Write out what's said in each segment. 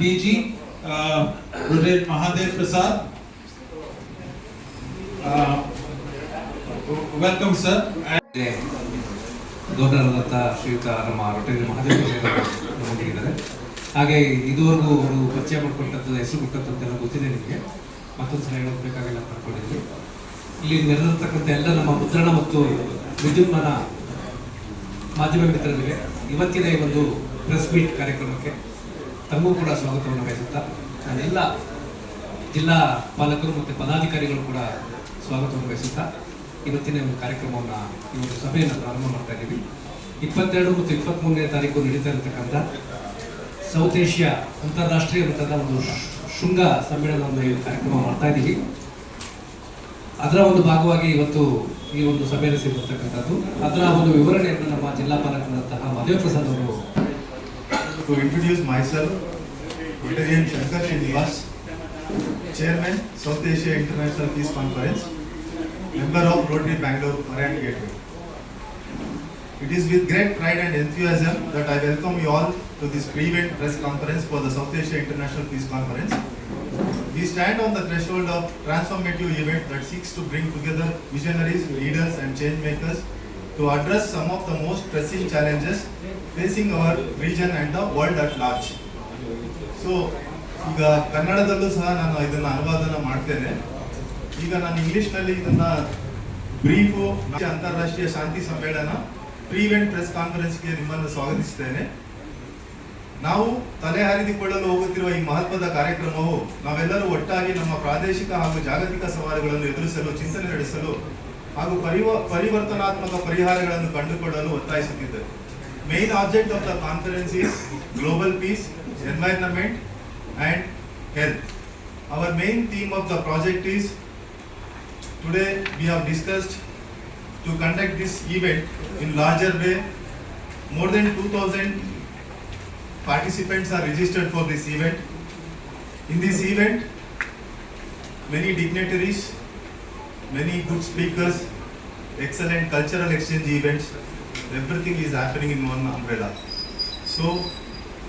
DG, uh, Brigadier Mahadev Prasad. Uh, welcome, sir. ಆದಂಥ ಶ್ರೀಯುತ ನಮ್ಮ ರೊಟೇರಿ ಮಹಾದೇವ ನೋಡಿದ್ದಾರೆ ಹಾಗೆ ಇದುವರೆಗೂ ಅವರು ಪರಿಚಯ ಮಾಡಿಕೊಟ್ಟಂಥದ್ದು ಹೆಸರು ಕೊಟ್ಟಂತೆಲ್ಲ ಗೊತ್ತಿದೆ ನಿಮಗೆ ಮತ್ತೊಂದು ಸಲ ಹೇಳಬೇಕಾಗಿಲ್ಲ ಬೇಕಾಗಿಲ್ಲ ಅಂತ ಅನ್ಕೊಂಡಿದ್ವಿ ಇಲ್ಲಿ ನೆರೆದಿರ್ತಕ್ಕಂಥ ಎಲ್ಲ ನಮ್ಮ ಮುದ್ರಣ ಮತ್ತು ವಿದ್ಯುನ್ಮಾನ ಮಾಧ್ಯಮ ಮಿತ್ರರಿಗೆ ಇವತ್ತಿನ ಈ ಒಂದು ಪ್ರೆಸ್ ಮೀಟ್ ಕಾರ್ಯಕ್ರಮಕ್ಕೆ ತಮಗೂ ಕೂಡ ಸ್ವಾಗತವನ್ನು ಬಯಸುತ್ತಾ ನಾನೆಲ್ಲ ಜಿಲ್ಲಾ ಪಾಲಕರು ಮತ್ತು ಪದಾಧಿಕಾರಿಗಳು ಕೂಡ ಸ್ವಾಗತವನ್ನು ಬಯಸುತ್ತಾ ಇವತ್ತಿನ ಒಂದು ಕಾರ್ಯಕ್ರಮವನ್ನು ಈ ಒಂದು ಸಭೆಯನ್ನು ಪ್ರಾರಂಭ ಮಾಡ್ತಾ ಇದ್ದೀವಿ. ಇಪ್ಪತ್ತೆರಡು ಮತ್ತು ಇಪ್ಪತ್ತ್ಮೂರನೇ ತಾರೀಕು ನಡೀತಾ ಇರತಕ್ಕಂಥ ಸೌತ್ ಏಷ್ಯಾ ಅಂತಾರಾಷ್ಟ್ರೀಯ ಮಟ್ಟದ ಒಂದು ಶೃಂಗ ಸಮ್ಮೇಳನವನ್ನು ಈ ಕಾರ್ಯಕ್ರಮ ಮಾಡ್ತಾ ಇದ್ದೀವಿ. ಅದರ ಒಂದು ಭಾಗವಾಗಿ ಇವತ್ತು ಈ ಒಂದು ಸಭೆಯಲ್ಲಿ ಸೇರಿರ್ತಕ್ಕಂಥದ್ದು ಅದರ ಒಂದು ವಿವರಣೆಯನ್ನು ನಮ್ಮ ಜಿಲ್ಲಾ ಪಾಲಕರಾದಂತಹ ಪ್ರಸಾದ್ ಅವರು to introduce myself, Veteran Shankar Srinivas, Chairman, South Asia International Peace Conference, member of Rotary Bangalore Orient Gateway. It is with great pride and enthusiasm that I welcome you all to this pre-event press conference for the South Asia International Peace Conference. We stand on the threshold of transformative event that seeks to bring together visionaries, leaders and change makers to address some of the most pressing challenges facing our region and the world at large. So ಈಗ ಕನ್ನಡದಲ್ಲೂ ಸಹ ನಾನು ಇದನ್ನು ಅನುವಾದನ ಮಾಡ್ತೇನೆ ಈಗ ನಾನು ಇಂಗ್ಲಿಷ್ನಲ್ಲಿ ಇದನ್ನು ಬ್ರೀಫು ಅಂತಾರಾಷ್ಟ್ರೀಯ ಶಾಂತಿ ಸಮ್ಮೇಳನ, ಪ್ರೀವೆಂಟ್ ಪ್ರೆಸ್ ಕಾನ್ಫರೆನ್ಸ್ಗೆ ನಿಮ್ಮನ್ನು ಸ್ವಾಗತಿಸ್ತೇನೆ ನಾವು ತಲೆ ಹರಿದುಕೊಳ್ಳಲು ಹೋಗುತ್ತಿರುವ ಈ ಮಹತ್ವದ ಕಾರ್ಯಕ್ರಮವು ನಾವೆಲ್ಲರೂ ಒಟ್ಟಾಗಿ ನಮ್ಮ ಪ್ರಾದೇಶಿಕ ಹಾಗೂ ಜಾಗತಿಕ ಸವಾಲುಗಳನ್ನು ಎದುರಿಸಲು, ಚಿಂತನೆ ನಡೆಸಲು ಹಾಗೂ ಪರಿವ, ಪರಿವರ್ತನಾತ್ಮಕ ಪರಿಹಾರಗಳನ್ನು ಕಂಡುಕೊಳ್ಳಲು ಒತ್ತಾಯಿಸುತ್ತಿದ್ದರು. Main object of the conference is global peace environment and health our main theme of the project is today we have discussed to conduct this event in larger way more than two thousand participants are registered for this event in this event many dignitaries many good speakers, excellent cultural exchange events, everything is happening in one umbrella. So,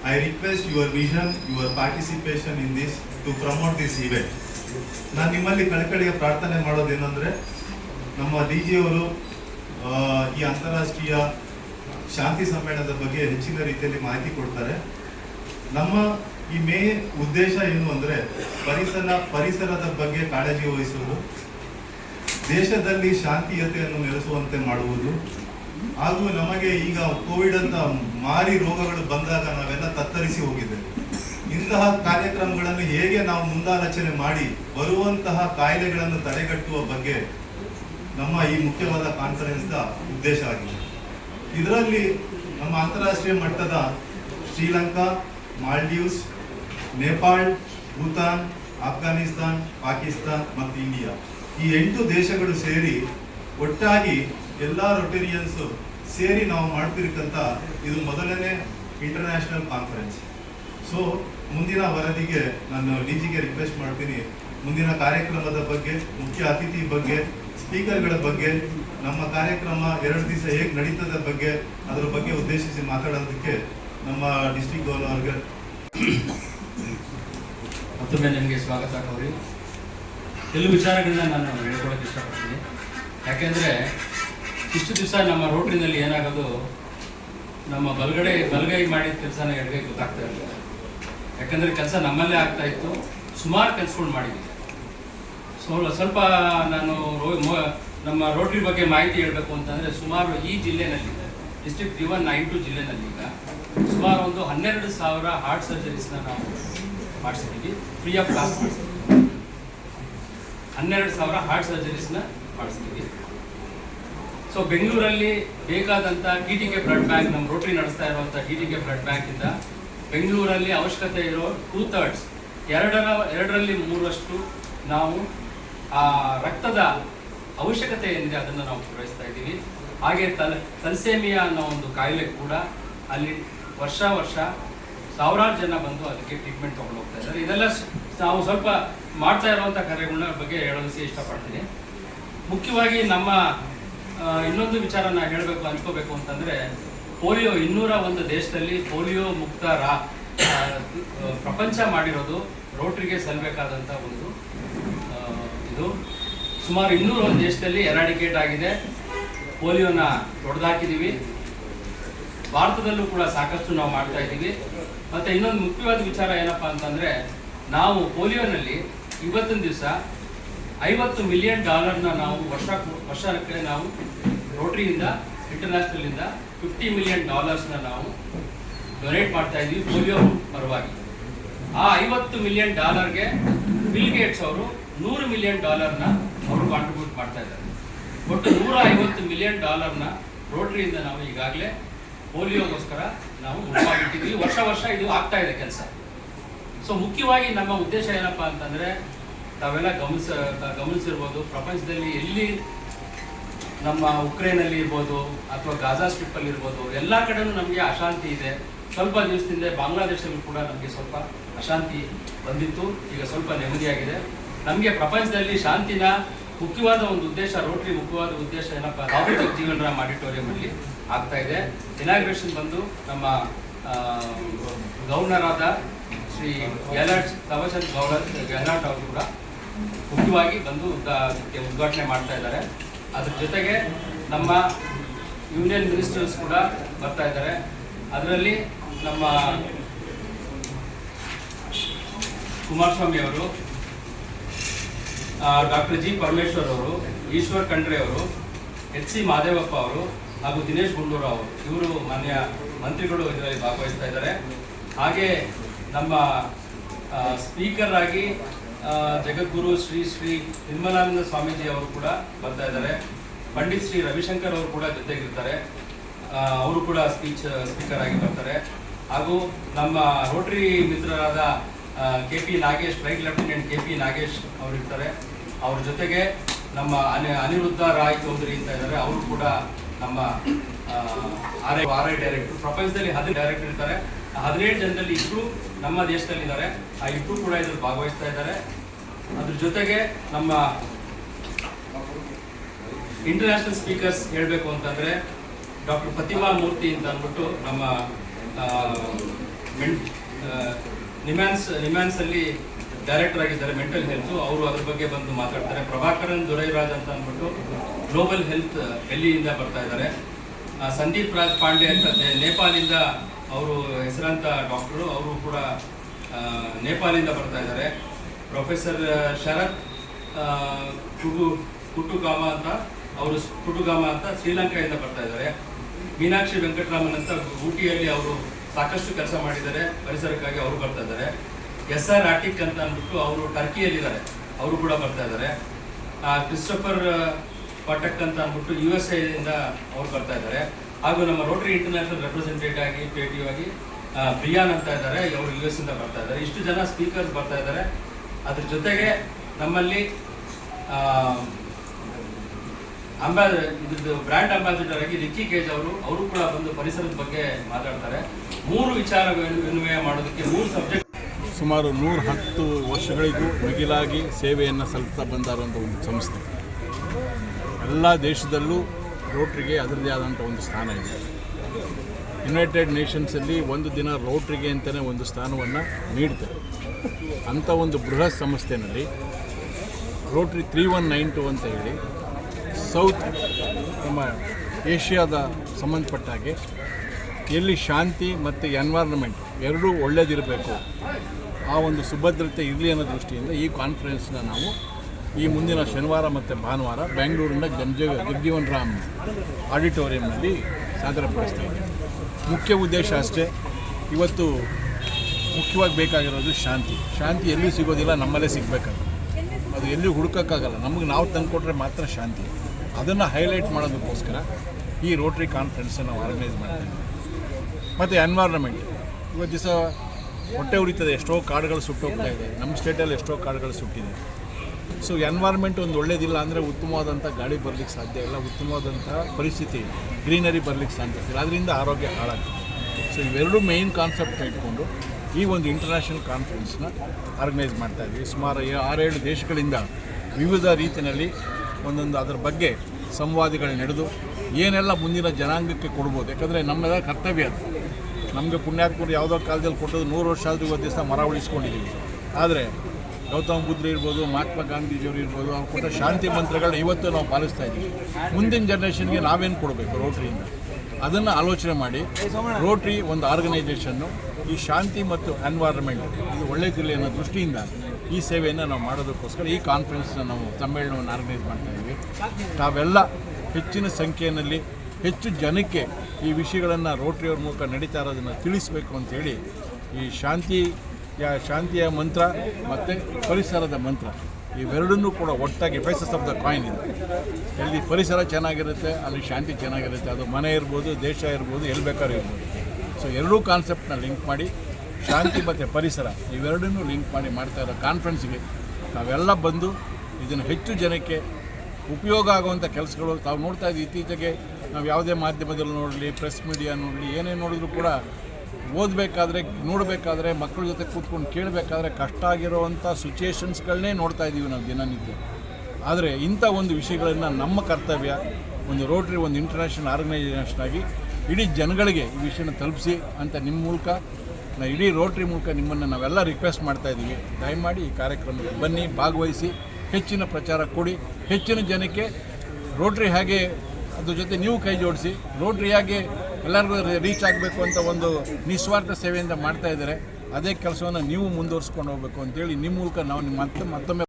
I request your vision, your participation in this to promote this event. ನಾನು ನಿಮ್ಮಲ್ಲಿ ಕಳಕಳಿಯ ಪ್ರಾರ್ಥನೆ ಮಾಡೋದೇನೆಂದರೆ ನಮ್ಮ D ಜಿಯವರು ಈ ಅಂತಾರಾಷ್ಟ್ರೀಯ ಶಾಂತಿ ಸಮ್ಮೇಳನದ ಬಗ್ಗೆ ಹೆಚ್ಚಿನ ರೀತಿಯಲ್ಲಿ ಮಾಹಿತಿ ಕೊಡ್ತಾರೆ ನಮ್ಮ ಈ ಮೇ ಉದ್ದೇಶ ಏನು ಅಂದರೆ ಪರಿಸರ ಪರಿಸರದ ಬಗ್ಗೆ ಕಾಳಜಿ ವಹಿಸುವುದು ದೇಶದಲ್ಲಿ ಶಾಂತಿಯತೆಯನ್ನು ನೆಲೆಸುವಂತೆ ಮಾಡುವುದು. ಹಾಗೂ ನಮಗೆ ಈಗ ಕೋವಿಡ್ ಅಂತ ಮಾರಿ ರೋಗಗಳು ಬಂದಾಗ ನಾವೆಲ್ಲ ತತ್ತರಿಸಿ ಹೋಗಿದ್ದೇವೆ. ಇಂತಹ ಕಾರ್ಯಕ್ರಮಗಳನ್ನು ಹೇಗೆ ನಾವು ಮುಂದಾಲೋಚನೆ ಮಾಡಿ ಬರುವಂತಹ ಕಾಯಿಲೆಗಳನ್ನು ತಡೆಗಟ್ಟುವ ಬಗ್ಗೆ ನಮ್ಮ ಈ ಮುಖ್ಯವಾದ ಕಾನ್ಫರೆನ್ಸ್ನ ಉದ್ದೇಶ ಆಗಿದೆ. ಇದರಲ್ಲಿ ನಮ್ಮ ಅಂತಾರಾಷ್ಟ್ರೀಯ ಮಟ್ಟದ ಶ್ರೀಲಂಕಾ, ಮಾಲ್ಡೀವ್ಸ್, ನೇಪಾಳ್, ಭೂತಾನ್, ಆಫ್ಘಾನಿಸ್ತಾನ್, ಪಾಕಿಸ್ತಾನ್ ಮತ್ತು ಇಂಡಿಯಾ. ಈ ಎಂಟು ದೇಶಗಳು ಸೇರಿ ಒಟ್ಟಾಗಿ ಎಲ್ಲ ರೊಟೇರಿಯನ್ಸ್ ಸೇರಿ ನಾವು ಮಾಡ್ತಿರ್ತಕ್ಕಂಥ ಇದು ಮೊದಲನೇ ಇಂಟರ್ನ್ಯಾಷನಲ್ ಕಾನ್ಫರೆನ್ಸ್ ಸೊ ಮುಂದಿನ ವರದಿಗೆ ನಾನು ಡಿ ಜಿಗೆ ರಿಕ್ವೆಸ್ಟ್ ಮಾಡ್ತೀನಿ. ಮುಂದಿನ ಕಾರ್ಯಕ್ರಮದ ಬಗ್ಗೆ, ಮುಖ್ಯ ಅತಿಥಿ ಬಗ್ಗೆ ಸ್ಪೀಕರ್ಗಳ ಬಗ್ಗೆ, ನಮ್ಮ ಕಾರ್ಯಕ್ರಮ ಎರಡು ದಿವಸ ಹೇಗೆ ನಡೀತದ ಬಗ್ಗೆ, ಅದರ ಬಗ್ಗೆ ಉದ್ದೇಶಿಸಿ ಮಾತಾಡೋದಕ್ಕೆ ನಮ್ಮ ಡಿಸ್ಟ್ರಿಕ್ಟ್ ಗವರ್ನರ್ಗೆ ಮತ್ತೊಮ್ಮೆ ನಿಮಗೆ ಸ್ವಾಗತ, ಗೌರಿ. ಕೆಲವು ವಿಚಾರಗಳನ್ನ ನಾನು ಹೇಳ್ಕೊಳಕ್ಕೆ ಇಷ್ಟಪಡ್ತೀನಿ. ಯಾಕೆಂದರೆ ಇಷ್ಟು ದಿವಸ ನಮ್ಮ ರೋಟ್ರಿನಲ್ಲಿ ಏನಾಗೋದು, ನಮ್ಮ ಬಲಗಡೆ, ಬಲಗೈ ಮಾಡಿದ ಕೆಲಸನ ಎಡಗೈ ಗೊತ್ತಾಗ್ತಾ ಇರಲಿಲ್ಲ ಯಾಕಂದರೆ ಕೆಲಸ ನಮ್ಮಲ್ಲೇ ಆಗ್ತಾ ಇತ್ತು, ಸುಮಾರು ಕೆಲಸಗಳು ಮಾಡಿದ್ದೀವಿ ಸೊ, ಸ್ವಲ್ಪ ನಾನು ನಮ್ಮ ರೋಟ್ರಿ ಬಗ್ಗೆ ಮಾಹಿತಿ ಹೇಳಬೇಕು ಅಂತಂದರೆ ಸುಮಾರು ಈ ಜಿಲ್ಲೆನಲ್ಲಿ ಡಿಸ್ಟ್ರಿಕ್ಟ್ ತ್ರಿವನ್ ನೈನ್ ಟು ಜಿಲ್ಲೆನಲ್ಲಿ ಈಗ ಸುಮಾರು ಒಂದು ಹನ್ನೆರಡು ಸಾವಿರ ಹಾರ್ಟ್ ಸರ್ಜರೀಸ್ನ ನಾವು ಮಾಡಿಸಿದ್ದೀವಿ, ಫ್ರೀ ಆಫ್ ಕಾಸ್ಟ್ ಮಾಡಿಸಿದ್ದೀವಿ. ಹನ್ನೆರಡು ಸಾವಿರ ಹಾರ್ಟ್ ಸರ್ಜರೀಸ್ನ ಮಾಡಿಸ್ತೀವಿ. ಸೊ ಬೆಂಗಳೂರಲ್ಲಿ ಬೇಕಾದಂಥ T T K blood bank ನಮ್ಮ ರೋಟ್ರಿ ನಡೆಸ್ತಾ ಇರುವಂಥ ಟಿ ಟಿ ಕೆ ಬ್ಲಡ್ ಬ್ಯಾಂಕಿಂದ ಬೆಂಗಳೂರಲ್ಲಿ ಅವಶ್ಯಕತೆ ಇರೋ ಟೂ ಥರ್ಡ್ಸ್ ಎರಡರ, ಎರಡರಲ್ಲಿ ಮೂರಷ್ಟು ನಾವು, ಆ, ರಕ್ತದ ಅವಶ್ಯಕತೆ ಏನಿದೆ ಅದನ್ನು ನಾವು ಪೂರೈಸ್ತಾ ಇದ್ದೀವಿ. ಹಾಗೆ ತಲ್, ತಲ್ಸೇಮಿಯಾ ಅನ್ನೋ ಒಂದು ಕಾಯಿಲೆ ಕೂಡ ಅಲ್ಲಿ ವರ್ಷ ವರ್ಷ ಸಾವಿರಾರು ಜನ ಬಂದು ಅದಕ್ಕೆ ಟ್ರೀಟ್ಮೆಂಟ್ ತೊಗೊಂಡು ಹೋಗ್ತಾ ಇದ್ದಾರೆ. ಇದೆಲ್ಲ ನಾವು ಸ್ವಲ್ಪ ಮಾಡ್ತಾ ಇರುವಂಥ ಕಾರ್ಯಗಳನ್ನ ಬಗ್ಗೆ ಹೇಳೋದಕ್ಕೆ ಇಷ್ಟಪಡ್ತೀನಿ. ಮುಖ್ಯವಾಗಿ ನಮ್ಮ ಇನ್ನೊಂದು ವಿಚಾರ ನಾನು ಹೇಳಬೇಕು, ಅನ್ಕೋಬೇಕು ಅಂತಂದರೆ, ಪೋಲಿಯೋ ಇನ್ನೂರ ಒಂದು ದೇಶದಲ್ಲಿ ಪೋಲಿಯೋ ಮುಕ್ತ ರಾ ಪ್ರಪಂಚ ಮಾಡಿರೋದು ರೋಟ್ರಿಗೆ ಸಲ್ಲಬೇಕಾದಂಥ ಒಂದು ಇದು. ಸುಮಾರು ಇನ್ನೂರ ಒಂದು ದೇಶದಲ್ಲಿ ಎರಾಡಿಕೇಟ್ ಆಗಿದೆ. ಪೋಲಿಯೋನ ಹೊಡೆದಾಕಿದ್ದೀವಿ ಭಾರತದಲ್ಲೂ ಕೂಡ ಸಾಕಷ್ಟು ನಾವು ಮಾಡ್ತಾ ಇದ್ದೀವಿ. ಮತ್ತೆ ಇನ್ನೊಂದು ಮುಖ್ಯವಾದ ವಿಚಾರ ಏನಪ್ಪಾ ಅಂತಂದರೆ, ನಾವು ಪೋಲಿಯೋನಲ್ಲಿ ಇವತ್ತಿನ ದಿವಸ ಐವತ್ತು ಮಿಲಿಯನ್ ಡಾಲರ್ನ ನಾವು ವರ್ಷ ವರ್ಷಕ್ಕೆ ನಾವು ರೋಟ್ರಿಯಿಂದ ಇಂಟರ್ನ್ಯಾಷನಲ್ ಇಂದ ಫಿಫ್ಟಿ ಮಿಲಿಯನ್ ಡಾಲರ್ಸ್ನ ನಾವು ಡೊನೇಟ್ ಮಾಡ್ತಾ ಇದ್ದೀವಿ ಪೋಲಿಯೋ ಪರವಾಗಿ. ಆ ಐವತ್ತು ಮಿಲಿಯನ್ ಡಾಲರ್ಗೆ ಬಿಲ್ ಗೇಟ್ಸ್ ಅವರು ನೂರು ಮಿಲಿಯನ್ ಡಾಲರ್ನ ಅವರು ಕಾಂಟ್ರಿಬ್ಯೂಟ್ ಮಾಡ್ತಾ ಇದ್ದಾರೆ. ಒಟ್ಟು ನೂರ ಐವತ್ತು ಮಿಲಿಯನ್ ಡಾಲರ್ನ ರೋಟ್ರಿಯಿಂದ ನಾವು ಈಗಾಗಲೇ ಪೋಲಿಯೋಗೋಸ್ಕರ ನಾವು ಮುಟ್ಟಾಗಿಟ್ಟಿದ್ವಿ ವರ್ಷ ವರ್ಷ ಇದು ಆಗ್ತಾ ಇದೆ ಕೆಲಸ. ಸೊ ಮುಖ್ಯವಾಗಿ ನಮ್ಮ ಉದ್ದೇಶ ಏನಪ್ಪಾ ಅಂತಂದ್ರೆ, ತಾವೆಲ್ಲ ಗಮನಿಸ, ಗಮನಿಸಿರ್ಬೋದು, ಪ್ರಪಂಚದಲ್ಲಿ ಎಲ್ಲಿ ನಮ್ಮ ಉಕ್ರೇನಲ್ಲಿ ಇರ್ಬೋದು, ಅಥವಾ ಗಾಜಾ ಸ್ಟ್ರಿಪ್ ಅಲ್ಲಿ ಇರ್ಬೋದು, ಎಲ್ಲ ಕಡೆನೂ ನಮಗೆ ಅಶಾಂತಿ ಇದೆ. ಸ್ವಲ್ಪ ದಿವಸದಿಂದ ಬಾಂಗ್ಲಾದೇಶದಲ್ಲಿ ಕೂಡ ನಮಗೆ ಸ್ವಲ್ಪ ಅಶಾಂತಿ ಬಂದಿತ್ತು. ಈಗ ಸ್ವಲ್ಪ ನೆಮ್ಮದಿಯಾಗಿದೆ. ನಮಗೆ ಪ್ರಪಂಚದಲ್ಲಿ ಶಾಂತಿನ ಮುಖ್ಯವಾದ ಒಂದು ಉದ್ದೇಶ ರೋಟರಿ ಮುಖ್ಯವಾದ ಉದ್ದೇಶ ಏನಪ್ಪ ಬಾಬು ಜಗಜೀವನ್ ರಾಮ್ ಆಡಿಟೋರಿಯಂ ಅಲ್ಲಿ ಆಗ್ತಾ ಇದೆ. ಇನಾಗ್ರೇಷನ್ ಬಂದು ನಮ್ಮ ಗವರ್ನರ್ ಆದ ಶ್ರೀ ಗೆಲಾಟ್ ತವಚಂದ್ ಗೌಡರ್ ಗೆಲಾಟ್ ಅವರು ಕೂಡ ಮುಖ್ಯವಾಗಿ ಬಂದು ಅದಕ್ಕೆ ಉದ್ಘಾಟನೆ ಮಾಡ್ತಾ ಇದ್ದಾರೆ. ಅದ್ರ ಜೊತೆಗೆ ನಮ್ಮ ಯೂನಿಯನ್ ಮಿನಿಸ್ಟರ್ಸ್ ಕೂಡ ಬರ್ತಾ ಇದ್ದಾರೆ. ಅದರಲ್ಲಿ ನಮ್ಮ ಕುಮಾರಸ್ವಾಮಿ ಅವರು ಡಾಕ್ಟರ್ ಜಿ ಪರಮೇಶ್ವರ್ ಅವರು, ಈಶ್ವರ್ ಖಂಡ್ರೆ ಅವರು, ಎಚ್ ಸಿ ಮಾದೇವಪ್ಪ ಅವರು ಹಾಗೂ ದಿನೇಶ್ ಗುಂಡೂರಾವ್ ಅವರು. ಇವರು ಮಾನ್ಯ ಮಂತ್ರಿಗಳು ಇದರಲ್ಲಿ ಭಾಗವಹಿಸ್ತಾ ಇದ್ದಾರೆ. ಹಾಗೆ ನಮ್ಮ ಸ್ಪೀಕರ್ ಆಗಿ ಜಗದ್ಗುರು ಶ್ರೀ ಶ್ರೀ ನಿರ್ಮಲಾನಂದ ಸ್ವಾಮೀಜಿ ಅವರು ಕೂಡ ಬರ್ತಾ ಇದ್ದಾರೆ. ಪಂಡಿತ್ ಶ್ರೀ ರವಿಶಂಕರ್ ಅವರು ಕೂಡ ಜೊತೆಗಿರ್ತಾರೆ. ಅವರು ಕೂಡ ಸ್ಪೀಚ್, ಸ್ಪೀಕರ್ ಆಗಿ ಬರ್ತಾರೆ. ಹಾಗೂ ನಮ್ಮ Rotary ಮಿತ್ರರಾದ K P Nagesh flight lieutenant K P Nagesh ಅವರು ಇರ್ತಾರೆ ಅವ್ರ ಜೊತೆಗೆ ನಮ್ಮ ಅನಿ, ಅನಿರುದ್ಧ ರಾಯ್ ಚೌಧರಿ ಅಂತ ಇದ್ದಾರೆ ಅವರು ಕೂಡ ನಮ್ಮ R I R I director. ಪ್ರಪಂಚದಲ್ಲಿ ಹದಿನೈದು ಡೈರೆಕ್ಟರ್ ಇರ್ತಾರೆ. ಹದಿನೇಳು ಜನದಲ್ಲಿ ಇಬ್ಬರು ನಮ್ಮ ದೇಶದಲ್ಲಿದ್ದಾರೆ. ಆ ಇಬ್ಬರು ಕೂಡ ಇದ್ರಲ್ಲಿ ಭಾಗವಹಿಸ್ತಾ ಇದ್ದಾರೆ. ಅದ್ರ ಜೊತೆಗೆ ನಮ್ಮ ಇಂಟರ್ನ್ಯಾಷನಲ್ ಸ್ಪೀಕರ್ಸ್ ಹೇಳಬೇಕು ಅಂತಂದರೆ ಡಾಕ್ಟರ್ ಪ್ರತಿಮಾ ಮೂರ್ತಿ ಅಂತ ಅಂದ್ಬಿಟ್ಟು ನಮ್ಮ ನಿಮ್ಯಾನ್ಸ್ ನಿಮ್ಯಾನ್ಸ್ ಅಲ್ಲಿ ಡೈರೆಕ್ಟರ್ ಆಗಿದ್ದಾರೆ ಮೆಂಟಲ್ ಹೆಲ್ತ್ ಅವರು ಅದ್ರ ಬಗ್ಗೆ ಬಂದು ಮಾತಾಡ್ತಾರೆ. ಪ್ರಭಾಕರನ್ ದೊರೈರಾಜ್ ಅಂತ ಅಂದ್ಬಿಟ್ಟು ಗ್ಲೋಬಲ್ ಹೆಲ್ತ್ ಡೆಲ್ಲಿಯಿಂದ ಬರ್ತಾ ಇದ್ದಾರೆ. ಸಂದೀಪ್ ರಾಜ್ ಪಾಂಡೆ ಅಂತ ನೇಪಾಳಿಂದ ಅವರು ಹೆಸರಾಂತ ಡಾಕ್ಟರು ಅವರು ಕೂಡ ನೇಪಾಳಿಂದ ಬರ್ತಾ ಇದ್ದಾರೆ. ಪ್ರೊಫೆಸರ್ ಶರತ್ ಕುಟು, ಕುಟುಗಾಮ ಅಂತ, ಅವರು ಕುಟುಗಾಮ ಅಂತ ಶ್ರೀಲಂಕಾದಿಂದ ಬರ್ತಾ ಇದ್ದಾರೆ. ಮೀನಾಕ್ಷಿ ವೆಂಕಟರಾಮನ್ ಅಂತ ಊಟಿಯಲ್ಲಿ ಅವರು ಸಾಕಷ್ಟು ಕೆಲಸ ಮಾಡಿದ್ದಾರೆ, ಪರಿಸರಕ್ಕಾಗಿ ಅವರು ಬರ್ತಾ ಇದ್ದಾರೆ. ಎಸ್ ಆರ್ ಆಟಿಕ್ ಅಂತ ಅಂದ್ಬಿಟ್ಟು ಅವರು ಟರ್ಕಿಯಲ್ಲಿದ್ದಾರೆ, ಅವರು ಕೂಡ ಬರ್ತಾ ಇದ್ದಾರೆ. ಕ್ರಿಸ್ಟೋಫರ್ ಪಟಕ್ ಅಂತ ಅಂದ್ಬಿಟ್ಟು ಯು ಎಸ್ ಇಂದ ಅವ್ರು ಬರ್ತಾ ಇದ್ದಾರೆ. ಹಾಗೂ ನಮ್ಮ ರೋಟರಿ ಇಂಟರ್ನ್ಯಾಷನಲ್ ರೆಪ್ರೆಸೆಂಟೇಟಿವ್ ಆಗಿ ಪೇಟಿವ್ ಆಗಿ ಬ್ರಿಯಾನ್ ಅಂತ ಇದ್ದಾರೆ, ಅವರು ಯು ಎಸ್ ಇಂದ ಬರ್ತಾ ಇದ್ದಾರೆ. ಇಷ್ಟು ಜನ ಸ್ಪೀಕರ್ಸ್ ಬರ್ತಾ ಇದ್ದಾರೆ. ಅದ್ರ ಜೊತೆಗೆ ನಮ್ಮಲ್ಲಿ ಅಂಬಾ, ಇದ್ರದ್ದು ಬ್ರ್ಯಾಂಡ್ ಅಂಬಾಸಿಡರ್ ಆಗಿ ರಿಕ್ಕಿ ಕೇಜ್ ಅವರು ಅವರು ಕೂಡ ಬಂದು ಪರಿಸರದ ಬಗ್ಗೆ ಮಾತಾಡ್ತಾರೆ. ಮೂರು ವಿಚಾರ ವಿನಿಮಯ ಮಾಡೋದಕ್ಕೆ ಮೂರು ಸಬ್ಜೆಕ್ಟ್ ಸುಮಾರು ನೂರ ಹತ್ತು ವರ್ಷಗಳಿಗೂ ಮಿಗಿಲಾಗಿ ಸೇವೆಯನ್ನು ಸಲ್ಲಿಸ್ತಾ ಬಂದಾರಂಥ ಒಂದು ಸಂಸ್ಥೆ. ಎಲ್ಲ ದೇಶದಲ್ಲೂ ರೋಟ್ರಿಗೆ ಅದರದೇ ಆದಂಥ ಒಂದು ಸ್ಥಾನ ಇದೆ. ಯುನೈಟೆಡ್ ನೇಷನ್ಸಲ್ಲಿ ಒಂದು ದಿನ ರೋಟ್ರಿಗೆ ಅಂತಲೇ ಒಂದು ಸ್ಥಾನವನ್ನು ನೀಡ್ತಾರೆ. ಅಂಥ ಒಂದು ಬೃಹತ್ ಸಂಸ್ಥೆಯಲ್ಲಿ Rotary three one nine two ಅಂತ ಹೇಳಿ ಸೌತ್ ನಮ್ಮ ಏಷ್ಯಾದ ಸಂಬಂಧಪಟ್ಟ ಹಾಗೆ ಎಲ್ಲಿ ಶಾಂತಿ ಮತ್ತು ಎನ್ವೈರನ್ಮೆಂಟ್ ಎರಡೂ ಒಳ್ಳೆಯದಿರಬೇಕು ಆ ಒಂದು ಸುಭದ್ರತೆ ಇರಲಿ ಅನ್ನೋ ದೃಷ್ಟಿಯಿಂದ ಈ ಕಾನ್ಫರೆನ್ಸ್ನ ನಾವು ಈ ಮುಂದಿನ ಶನಿವಾರ ಮತ್ತು ಭಾನುವಾರ ಬೆಂಗಳೂರಿನ ಗಂಜ ಜಗಜೀವನ್ ರಾಮ್ ಆಡಿಟೋರಿಯಂನಲ್ಲಿ ಸಾದರಪಡಿಸ್ತಾ ಇದ್ದೀವಿ. ಮುಖ್ಯ ಉದ್ದೇಶ ಅಷ್ಟೇ, ಇವತ್ತು ಮುಖ್ಯವಾಗಿ ಬೇಕಾಗಿರೋದು ಶಾಂತಿ. ಶಾಂತಿ ಎಲ್ಲಿ ಸಿಗೋದಿಲ್ಲ ನಮ್ಮಲ್ಲೇ ಸಿಗಬೇಕಲ್ಲ ಅದು ಎಲ್ಲಿ ಹುಡುಕೋಕ್ಕಾಗಲ್ಲ, ನಮಗೆ ನಾವು ತಂದುಕೊಟ್ರೆ ಮಾತ್ರ ಶಾಂತಿ. ಅದನ್ನು ಹೈಲೈಟ್ ಮಾಡೋದಕ್ಕೋಸ್ಕರ ಈ ರೋಟ್ರಿ ಕಾನ್ಫರೆನ್ಸನ್ನು ನಾವು ಆರ್ಗನೈಸ್ ಮಾಡ್ತಾ ಇದ್ದೀವಿ. ಮತ್ತು ಎನ್ವೈರನ್ಮೆಂಟ್ ಇವತ್ತು ದಿವಸ ಹೊಟ್ಟೆ ಉರಿತದೆ. ಎಷ್ಟೋ ಕಾಡುಗಳು ಸುಟ್ಟೋಗ್ತಾ ಇದೆ. ನಮ್ಮ ಸ್ಟೇಟಲ್ಲಿ ಎಷ್ಟೋ ಕಾಡುಗಳು ಸುಟ್ಟಿದೆ. ಸೊ ಎನ್ವೈರ್ಮೆಂಟ್ ಒಂದು ಒಳ್ಳೇದಿಲ್ಲ ಅಂದರೆ ಉತ್ತಮವಾದಂಥ ಗಾಳಿ ಬರಲಿಕ್ಕೆ ಸಾಧ್ಯ ಇಲ್ಲ. ಉತ್ತಮವಾದಂಥ ಪರಿಸ್ಥಿತಿ ಗ್ರೀನರಿ ಬರಲಿಕ್ಕೆ ಸಾಧ್ಯ ಇಲ್ಲ. ಅದರಿಂದ ಆರೋಗ್ಯ ಹಾಳಾಗ್ತದೆ. ಸೊ ಇವೆರಡು ಮೇಯ್ನ್ ಕಾನ್ಸೆಪ್ಟ್ ಇಟ್ಕೊಂಡು ಈ ಒಂದು ಇಂಟರ್ನ್ಯಾಷನಲ್ ಕಾನ್ಫರೆನ್ಸ್ನ ಆರ್ಗನೈಸ್ ಮಾಡ್ತಾ ಇದ್ವಿ ಸುಮಾರು ಆರೇಳು ದೇಶಗಳಿಂದ ವಿವಿಧ ರೀತಿಯಲ್ಲಿ ಒಂದೊಂದು ಅದರ ಬಗ್ಗೆ ಸಂವಾದಗಳು ನಡೆದು ಏನೆಲ್ಲ ಮುಂದಿನ ಜನಾಂಗಕ್ಕೆ ಕೊಡ್ಬೋದು? ಯಾಕಂದರೆ ನಮ್ಮೆಲ್ಲ ಕರ್ತವ್ಯ ಅದು. ನಮಗೆ ಪುಣ್ಯಾತ್ಮರು ಯಾವುದೋ ಕಾಲದಲ್ಲಿ ಕೊಟ್ಟದ್ದು ನೂರು ವರ್ಷ ಆದರೂ ಇವತ್ತು ದಿವಸ ಮರ ಉಳಿಸ್ಕೊಂಡಿದ್ದೀವಿ. ಆದರೆ ಗೌತಮ ಬುದ್ಧ ಇರ್ಬೋದು, ಮಹಾತ್ಮ ಗಾಂಧೀಜಿಯವರು ಇರ್ಬೋದು, ಅವ್ರು ಕೊಟ್ಟ ಶಾಂತಿ ಮಂತ್ರಗಳನ್ನ ಇವತ್ತು ನಾವು ಪಾಲಿಸ್ತಾ ಇದ್ದೀವಿ. ಮುಂದಿನ ಜನ್ರೇಷನ್ಗೆ ನಾವೇನು ಕೊಡಬೇಕು ರೋಟ್ರಿಯಿಂದ? ಅದನ್ನು ಆಲೋಚನೆ ಮಾಡಿ. ರೋಟ್ರಿ ಒಂದು ಆರ್ಗನೈಸೇಷನ್ನು ಈ ಶಾಂತಿ ಮತ್ತು ಎನ್ವೈರನ್ಮೆಂಟ್ ಇದು ಒಳ್ಳೆಯದಿಲ್ಲ ಅನ್ನೋ ದೃಷ್ಟಿಯಿಂದ ಈ ಸೇವೆಯನ್ನು ನಾವು ಮಾಡೋದಕ್ಕೋಸ್ಕರ ಈ ಕಾನ್ಫರೆನ್ಸ್ನ ನಾವು ಸಮ್ಮೇಳನವನ್ನು ಆರ್ಗನೈಸ್ ಮಾಡ್ತಾ ಇದ್ದೀವಿ. ತಾವೆಲ್ಲ ಹೆಚ್ಚಿನ ಸಂಖ್ಯೆಯಲ್ಲಿ ಹೆಚ್ಚು ಜನಕ್ಕೆ ಈ ವಿಷಯಗಳನ್ನು ರೋಟ್ರಿಯವ್ರ ಮೂಲಕ ನಡೀತಾ ಇರೋದನ್ನು ತಿಳಿಸಬೇಕು ಅಂಥೇಳಿ ಈ ಶಾಂತಿ ಶಾಂತಿಯ ಮಂತ್ರ ಮತ್ತು ಪರಿಸರದ ಮಂತ್ರ ಇವೆರಡನ್ನೂ ಕೂಡ ಒಟ್ಟಾಗಿ ಫೇಸಸ್ ಆಫ್ ದ ಕಾಯಿನ್ ಇದೆ. ಎಲ್ಲಿ ಪರಿಸರ ಚೆನ್ನಾಗಿರುತ್ತೆ, ಅಲ್ಲಿ ಶಾಂತಿ ಚೆನ್ನಾಗಿರುತ್ತೆ. ಅದು ಮನೆ ಇರ್ಬೋದು, ದೇಶ ಇರ್ಬೋದು, ಎಲ್ಲಿ ಬೇಕಾದ್ರೂ ಇರ್ಬೋದು. ಸೊ ಎರಡೂ ಕಾನ್ಸೆಪ್ಟನ್ನ ಲಿಂಕ್ ಮಾಡಿ ಶಾಂತಿ ಮತ್ತು ಪರಿಸರ ಇವೆರಡನ್ನೂ ಲಿಂಕ್ ಮಾಡಿ ಮಾಡ್ತಾ ಇರೋ ಕಾನ್ಫರೆನ್ಸ್ಗೆ ನಾವೆಲ್ಲ ಬಂದು ಇದನ್ನು ಹೆಚ್ಚು ಜನಕ್ಕೆ ಉಪಯೋಗ ಆಗುವಂಥ ಕೆಲಸಗಳು ತಾವು ನೋಡ್ತಾ ಇದ್ದೀವಿ. ಇತ್ತೀಚೆಗೆ ನಾವು ಯಾವುದೇ ಮಾಧ್ಯಮದಲ್ಲಿ ನೋಡಲಿ ಪ್ರೆಸ್ ಮೀಡಿಯಾ ನೋಡಲಿ ಏನೇ ನೋಡಿದ್ರು ಕೂಡ ಓದಬೇಕಾದ್ರೆ, ನೋಡಬೇಕಾದ್ರೆ, ಮಕ್ಕಳ ಜೊತೆ ಕೂತ್ಕೊಂಡು ಕೇಳಬೇಕಾದ್ರೆ ಕಷ್ಟ ಆಗಿರುವಂಥ ಸಿಚುಯೇಷನ್ಸ್ಗಳನ್ನೇ ನೋಡ್ತಾ ಇದ್ದೀವಿ ನಾವು ದಿನನಿತ್ಯ. ಆದರೆ ಇಂಥ ಒಂದು ವಿಷಯಗಳನ್ನು ನಮ್ಮ ಕರ್ತವ್ಯ, ಒಂದು ರೋಟ್ರಿ ಒಂದು ಇಂಟರ್ನ್ಯಾಷನಲ್ ಆರ್ಗನೈಸೇಷನ್ ಆಗಿ ಇಡೀ ಜನಗಳಿಗೆ ಈ ವಿಷಯನ ತಲುಪಿಸಿ ಅಂತ ನಿಮ್ಮ ಮೂಲಕ, ನಾ ಇಡೀ ರೋಟ್ರಿ ಮೂಲಕ ನಿಮ್ಮನ್ನು ನಾವೆಲ್ಲ ರಿಕ್ವೆಸ್ಟ್ ಮಾಡ್ತಾ ಇದ್ದೀವಿ. ದಯಮಾಡಿ ಈ ಕಾರ್ಯಕ್ರಮಕ್ಕೆ ಬನ್ನಿ, ಭಾಗವಹಿಸಿ. ಹೆಚ್ಚಿನ ಪ್ರಚಾರ ಕೊಡಿ ಹೆಚ್ಚಿನ ಜನಕ್ಕೆ ರೋಟ್ರಿ ಹಾಗೆ ಅದ್ರ ಜೊತೆ ನೀವು ಕೈ ಜೋಡಿಸಿ, ರೋಟ್ರಿ ಹಾಗೆ ಎಲ್ಲರಿಗೂ ರೀಚ್ ಆಗಬೇಕು ಅಂತ ಒಂದು ನಿಸ್ವಾರ್ಥ ಸೇವೆಯಿಂದ ಮಾಡ್ತಾ ಇದ್ದಾರೆ. ಅದೇ ಕೆಲಸವನ್ನು ನೀವು ಮುಂದುವರಿಸ್ಕೊಂಡು ಹೋಗಬೇಕು ಅಂತೇಳಿ ನಿಮ್ಮ ಮೂಲಕ ನಾವು ನಿಮ್ಮ ಮತ್ತೆ ಮತ್ತೊಮ್ಮೆ